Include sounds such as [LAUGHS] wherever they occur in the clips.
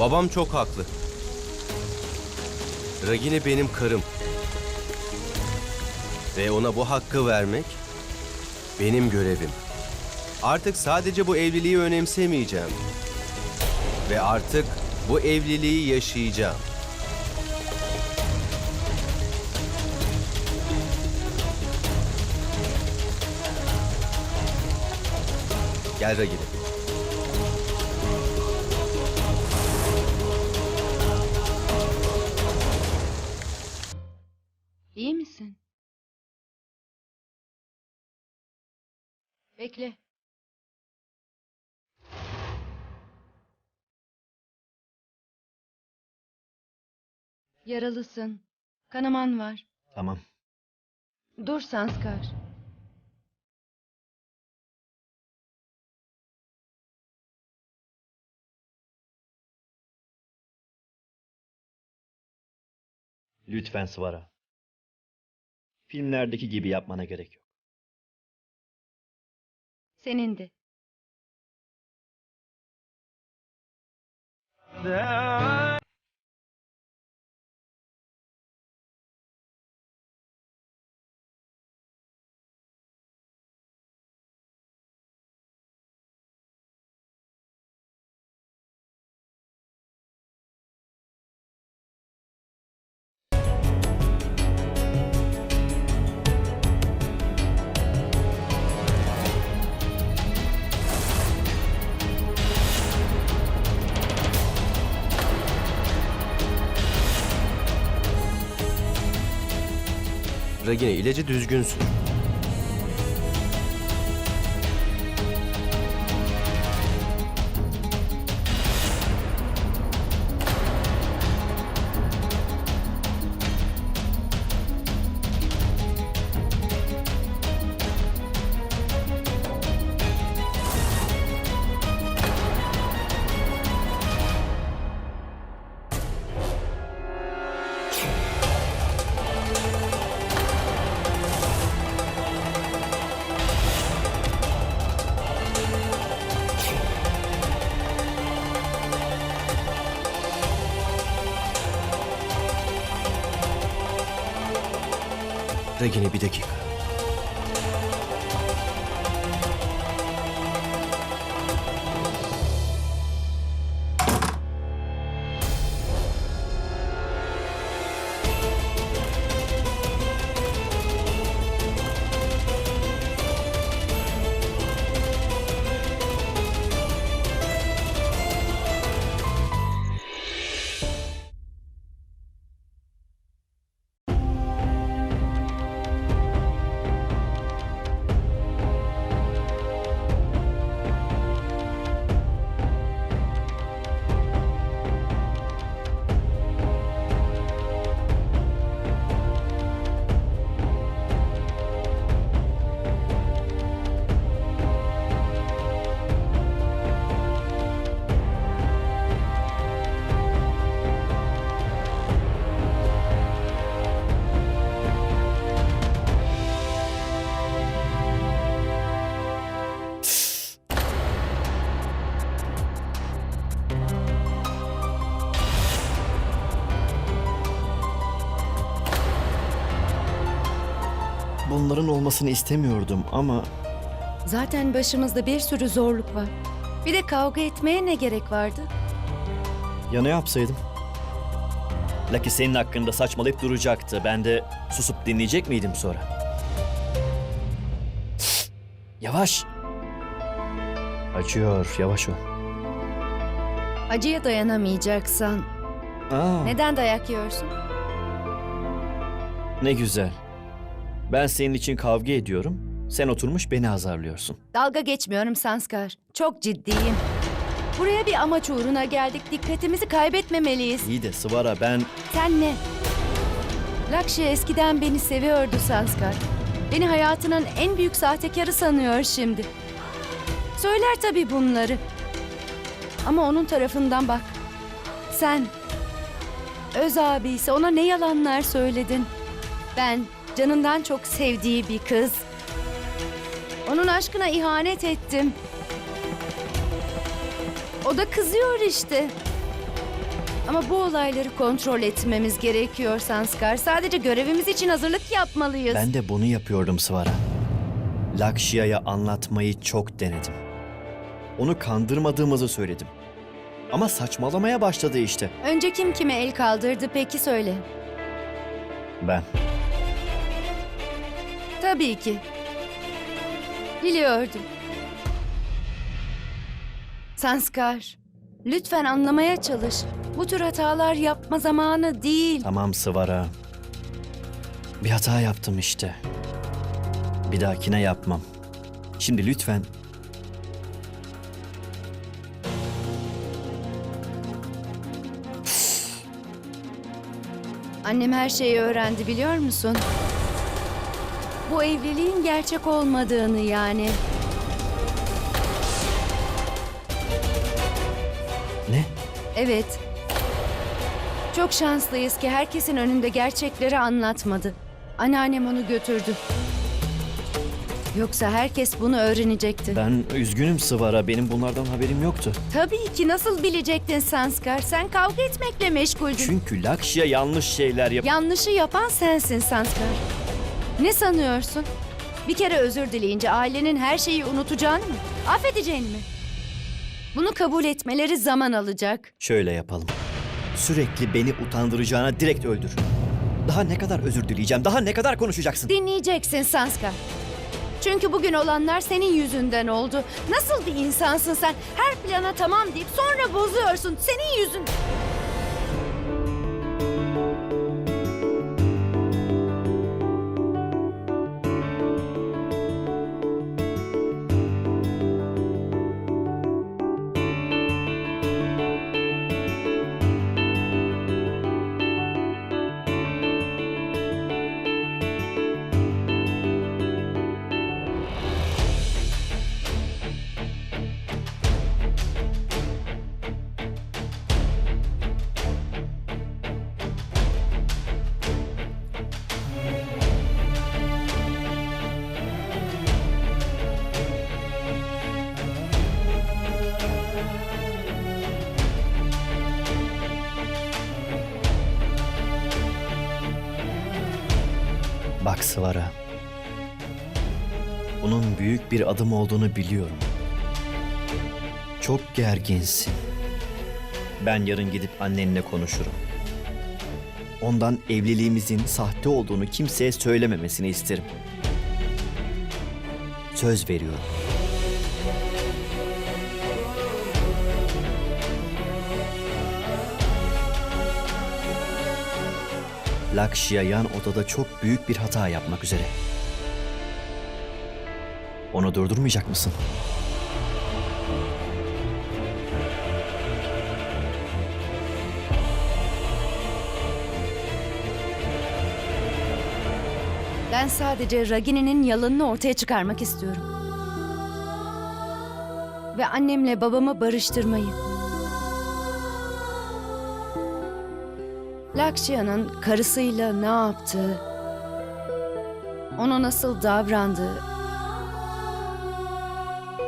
Babam çok haklı. Ragini benim karım. Ve ona bu hakkı vermek benim görevim. Artık sadece bu evliliği önemsemeyeceğim. Ve artık bu evliliği yaşayacağım. Gel Ragini. Bekle. Yaralısın. Kanaman var. Tamam. Dur Sanskar. Lütfen Svara. Filmlerdeki gibi yapmana gerek yok. Senin de. Ragini ilacı düzgünsün. Ragini bir dakika. Olmasını istemiyordum ama Zaten başımızda bir sürü zorluk var. Bir de kavga etmeye ne gerek vardı? ya ne yapsaydım? Lucky senin hakkında saçmalayıp duracaktı. Ben de susup dinleyecek miydim sonra? Yavaş. Acıyor, yavaş ol. Acıya dayanamayacaksan Aa, neden dayak yiyorsun? ne güzel. Ben senin için kavga ediyorum. Sen oturmuş beni azarlıyorsun. Dalga geçmiyorum Sanskar. Çok ciddiyim. Buraya bir amaç uğruna geldik. Dikkatimizi kaybetmemeliyiz. İyi de Sıvara ben... Sen ne? Lakşi eskiden beni seviyordu Sanskar. Beni hayatının en büyük sahtekarı sanıyor şimdi. Söyler tabii bunları. Ama onun tarafından bak. Sen öz abisi ona ne yalanlar söyledin. Ben canından çok sevdiği bir kız. Onun aşkına ihanet ettim. O da kızıyor işte. Ama bu olayları kontrol etmemiz gerekiyor Sanskar. Sadece görevimiz için hazırlık yapmalıyız. Ben de bunu yapıyordum Svara. Lakshya'ya anlatmayı çok denedim. Onu kandırmadığımızı söyledim. Ama saçmalamaya başladı işte. Önce kim kime el kaldırdı peki söyle. Ben. Tabii ki. Biliyordum. Sanskar, lütfen anlamaya çalış. Bu tür hatalar yapma zamanı değil. Tamam Svara. Bir hata yaptım işte. Bir dahakine yapmam. Şimdi lütfen Annem her şeyi öğrendi biliyor musun? Bu evliliğin gerçek olmadığını yani. ne? Evet. Çok şanslıyız ki herkesin önünde gerçekleri anlatmadı. Anneannem onu götürdü. Yoksa herkes bunu öğrenecekti. Ben üzgünüm Svara. Benim bunlardan haberim yoktu. Tabii ki nasıl bilecektin Sanskar? Sen kavga etmekle meşguldün. Çünkü Lakshya yanlış şeyler yap... Yanlışı yapan sensin Sanskar. Ne sanıyorsun? Bir kere özür dileyince ailenin her şeyi unutacağını mı? Affedeceğini mi? Bunu kabul etmeleri zaman alacak. Şöyle yapalım. Sürekli beni utandıracağına direkt öldür. Daha ne kadar özür dileyeceğim? Daha ne kadar konuşacaksın? Dinleyeceksin Sanskar. Çünkü bugün olanlar senin yüzünden oldu. Nasıl bir insansın sen? Her plana tamam deyip sonra bozuyorsun. Senin yüzün. Bak Svara. Bunun büyük bir adım olduğunu biliyorum. Çok gerginsin. Ben yarın gidip annenle konuşurum. Ondan evliliğimizin sahte olduğunu kimseye söylememesini isterim. Söz veriyorum. Lakshya yan odada çok büyük bir hata yapmak üzere. Onu durdurmayacak mısın? Ben sadece Ragini'nin yalanını ortaya çıkarmak istiyorum. Ve annemle babamı barıştırmayı. Lakshya'nın karısıyla ne yaptığı, ona nasıl davrandığı,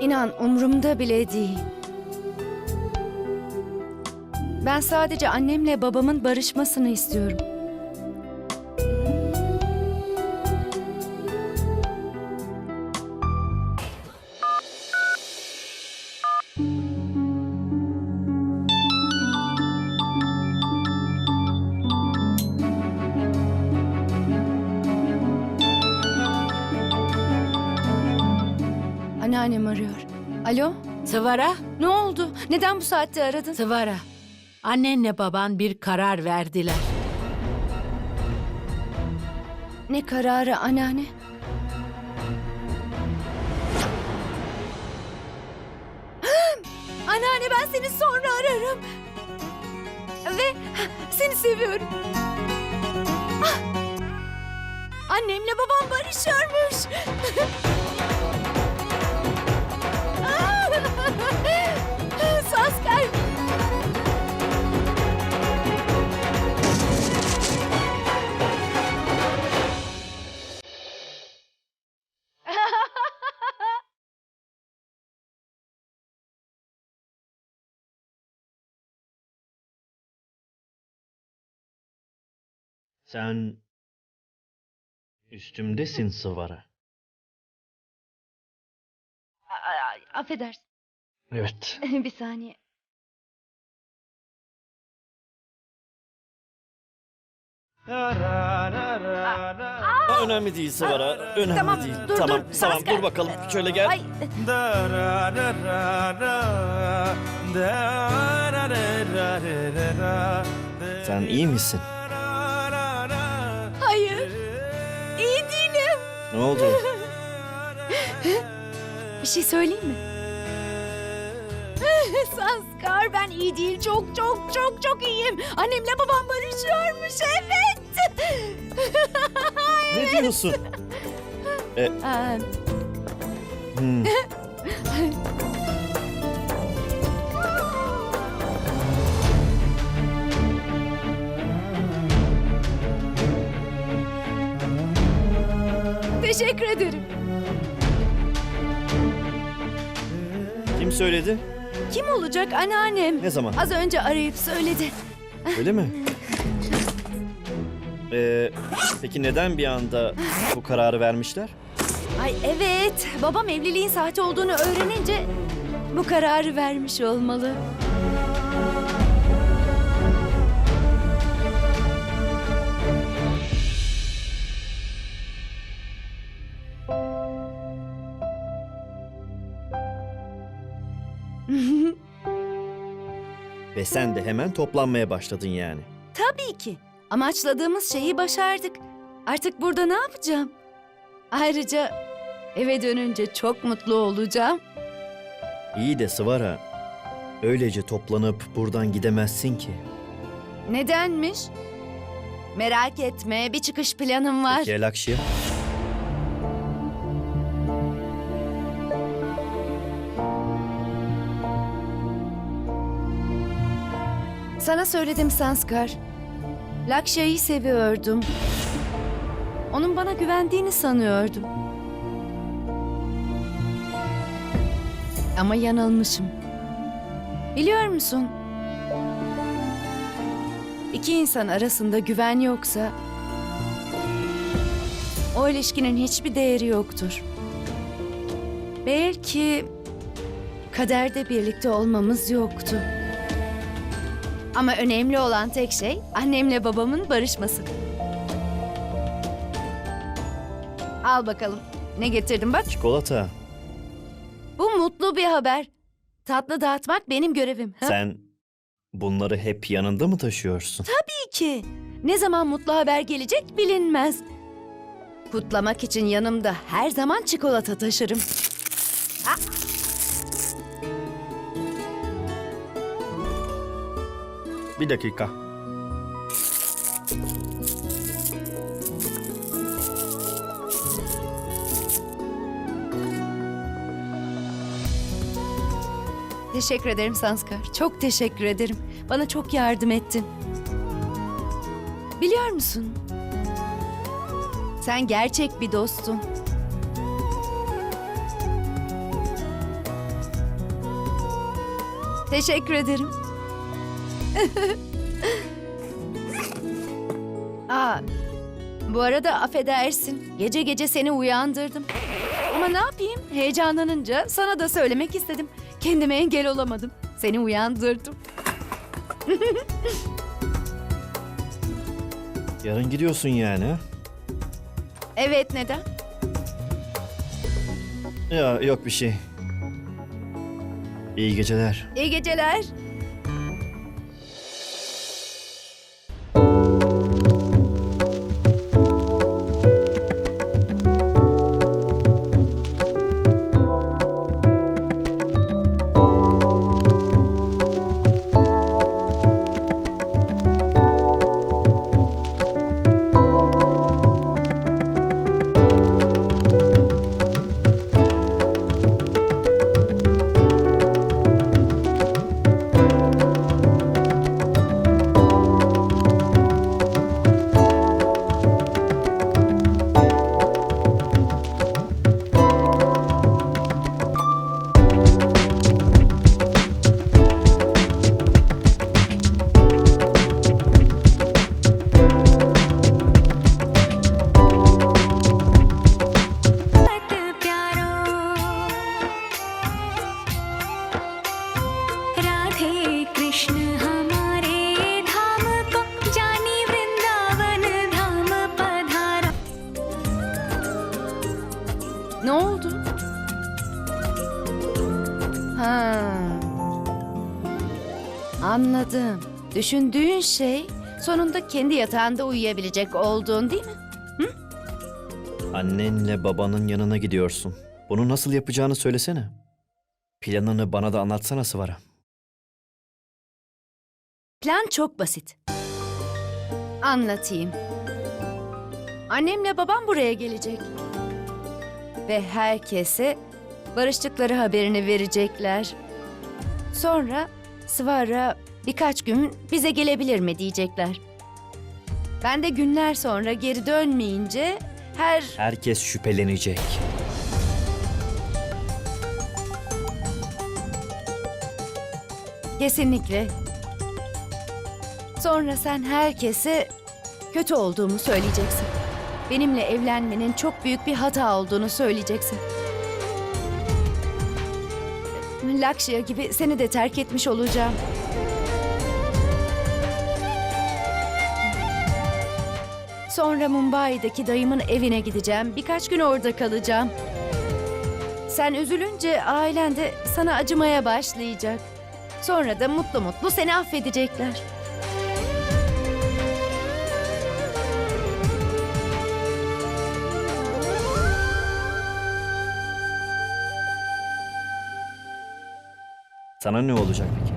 inan umurumda bile değil. Ben sadece annemle babamın barışmasını istiyorum. Alo? Sıvara, Ne oldu? Neden bu saatte aradın? Sıvara. Annenle baban bir karar verdiler. Ne kararı anneanne? anneanne ben seni sonra ararım. Ve seni seviyorum. Ah! Annemle babam barışıyormuş. [LAUGHS] [LAUGHS] Sen üstümdesin Sıvara. Affedersin. Evet. [LAUGHS] bir saniye. Önemli değil Sıvara. Önemli Tamam, değil. dur, tamam, dur, tamam dur bakalım. Şöyle gel. Ay, Sen iyi misin? hayır. İyi değilim. Ne oldu? [LAUGHS] Bir şey söyleyeyim mi? Sanskar ben iyi değil. Çok çok çok çok iyiyim. Annemle babam barışıyormuş. Evet. [LAUGHS] ne diyorsun? [LAUGHS] Aa, Hmm. [LAUGHS] teşekkür ederim. Kim söyledi? Kim olacak anneannem? Ne zaman? Az önce arayıp söyledi. Öyle mi? Ee, peki neden bir anda bu kararı vermişler? Ay evet. Babam evliliğin sahte olduğunu öğrenince bu kararı vermiş olmalı. Ve sen de hemen toplanmaya başladın yani. Tabii ki. Amaçladığımız şeyi başardık. Artık burada ne yapacağım? Ayrıca eve dönünce çok mutlu olacağım. İyi de Sıvara, öylece toplanıp buradan gidemezsin ki. Nedenmiş? Merak etme, bir çıkış planım var. Peki Elakşia? Sana söyledim Sanskar. Lakşa'yı seviyordum. Onun bana güvendiğini sanıyordum. Ama yanılmışım. Biliyor musun? İki insan arasında güven yoksa o ilişkinin hiçbir değeri yoktur. Belki kaderde birlikte olmamız yoktu. Ama önemli olan tek şey annemle babamın barışması. Al bakalım. Ne getirdim bak. Çikolata. Bu mutlu bir haber. Tatlı dağıtmak benim görevim. Ha? Sen bunları hep yanında mı taşıyorsun? Tabii ki. Ne zaman mutlu haber gelecek bilinmez. Kutlamak için yanımda her zaman çikolata taşırım. Bir dakika. Teşekkür ederim Sanskar. Çok teşekkür ederim. Bana çok yardım ettin. Biliyor musun? Sen gerçek bir dostun. Teşekkür ederim. Aa, bu arada affedersin. Gece gece seni uyandırdım. Ama ne yapayım? Heyecanlanınca sana da söylemek istedim. Kendime engel olamadım. Seni uyandırdım. [LAUGHS] Yarın gidiyorsun yani ha? Evet neden? Ya yok bir şey. İyi geceler. İyi geceler. Anladım. Düşündüğün şey sonunda kendi yatağında uyuyabilecek olduğun değil mi? Annenle babanın yanına gidiyorsun. Bunu nasıl yapacağını söylesene. Planını bana da anlatsana Sıvara. Plan çok basit. Anlatayım. Annemle babam buraya gelecek. Ve herkese barıştıkları haberini verecekler. Sonra Svara birkaç gün bize gelebilir mi diyecekler. Ben de günler sonra geri dönmeyince her Herkes şüphelenecek. Kesinlikle. Sonra sen herkese kötü olduğumu söyleyeceksin. Benimle evlenmenin çok büyük bir hata olduğunu söyleyeceksin. Lakşya gibi seni de terk etmiş olacağım. Sonra Mumbai'deki dayımın evine gideceğim. Birkaç gün orada kalacağım. Sen üzülünce ailen de sana acımaya başlayacak. Sonra da mutlu mutlu seni affedecekler. Sana ne olacak peki?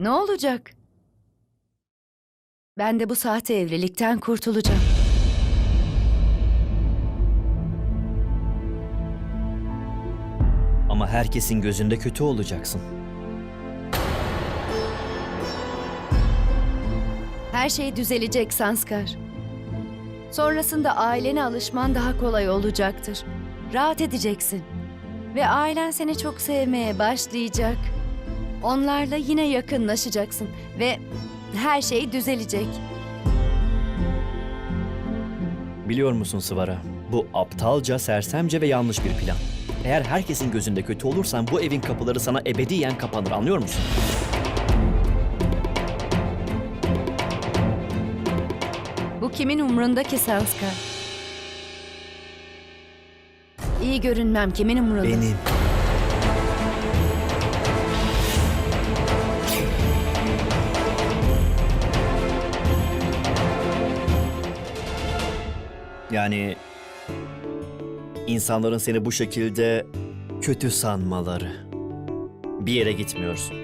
Ne olacak? Ben de bu sahte evlilikten kurtulacağım. Ama herkesin gözünde kötü olacaksın. Her şey düzelecek Sanskar. Sonrasında ailene alışman daha kolay olacaktır. Rahat edeceksin. Ve ailen seni çok sevmeye başlayacak. Onlarla yine yakınlaşacaksın ve her şey düzelecek. Biliyor musun Sıvara? Bu aptalca, sersemce ve yanlış bir plan. Eğer herkesin gözünde kötü olursan bu evin kapıları sana ebediyen kapanır anlıyor musun? Bu kimin umrunda ki Sanskar? İyi görünmem kimin umrunda? Benim. Yani insanların seni bu şekilde kötü sanmaları. Bir yere gitmiyorsun.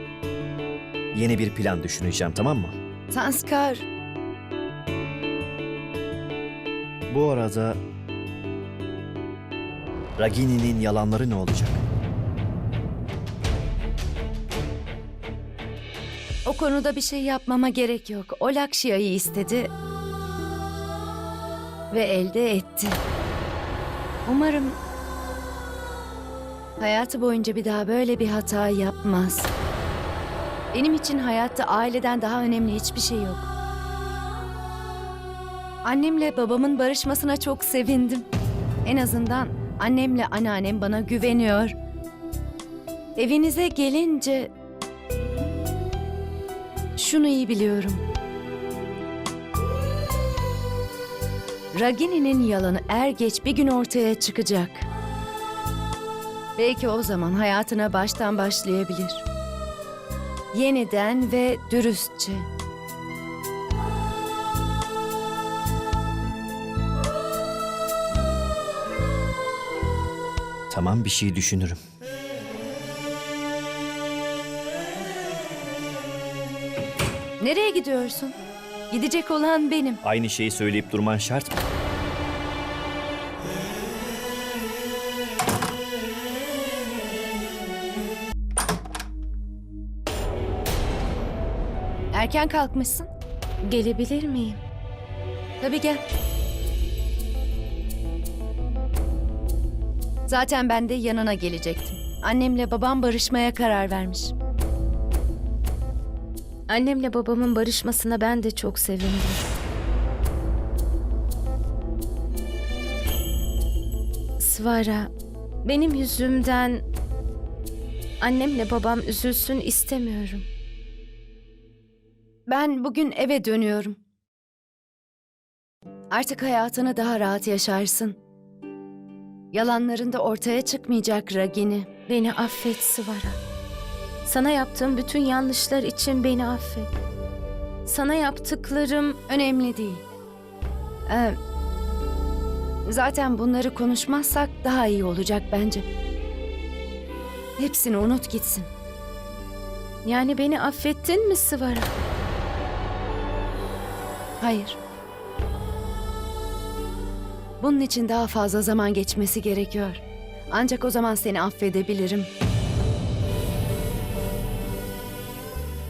Yeni bir plan düşüneceğim tamam mı? Sanskar, Bu arada Ragini'nin yalanları ne olacak? o konuda bir şey yapmama gerek yok. O Lakşya'yı istedi ve elde etti. Umarım hayatı boyunca bir daha böyle bir hata yapmaz. Benim için hayatta aileden daha önemli hiçbir şey yok. Annemle babamın barışmasına çok sevindim. En azından annemle anneannem bana güveniyor. Evinize gelince şunu iyi biliyorum. Ragini'nin yalanı er geç bir gün ortaya çıkacak. Belki o zaman hayatına baştan başlayabilir. Yeniden ve dürüstçe. Tamam bir şey düşünürüm. Nereye gidiyorsun? Gidecek olan benim. Aynı şeyi söyleyip durman şart mı? Erken kalkmışsın. Gelebilir miyim? Tabii gel. Zaten ben de yanına gelecektim. Annemle babam barışmaya karar vermiş. Annemle babamın barışmasına ben de çok sevindim. Svara, benim yüzümden annemle babam üzülsün istemiyorum. Ben bugün eve dönüyorum. Artık hayatını daha rahat yaşarsın. Yalanların da ortaya çıkmayacak Ragini. Beni affet Svara. Sana yaptığım bütün yanlışlar için beni affet. Sana yaptıklarım Önemli değil. Ee, zaten bunları konuşmazsak daha iyi olacak bence. Hepsini unut gitsin. yani beni affettin mi Sıvara? Hayır. Bunun için daha fazla zaman geçmesi gerekiyor. Ancak o zaman seni affedebilirim.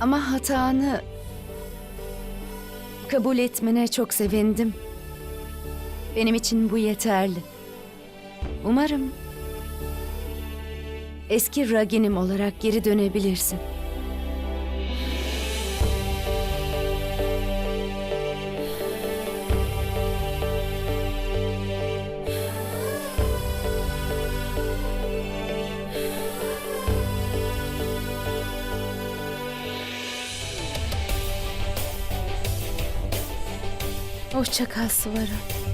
Ama hatanı kabul etmene çok sevindim. Benim için bu yeterli. Umarım eski Raginim olarak geri dönebilirsin. Hoşça kal Sıvara.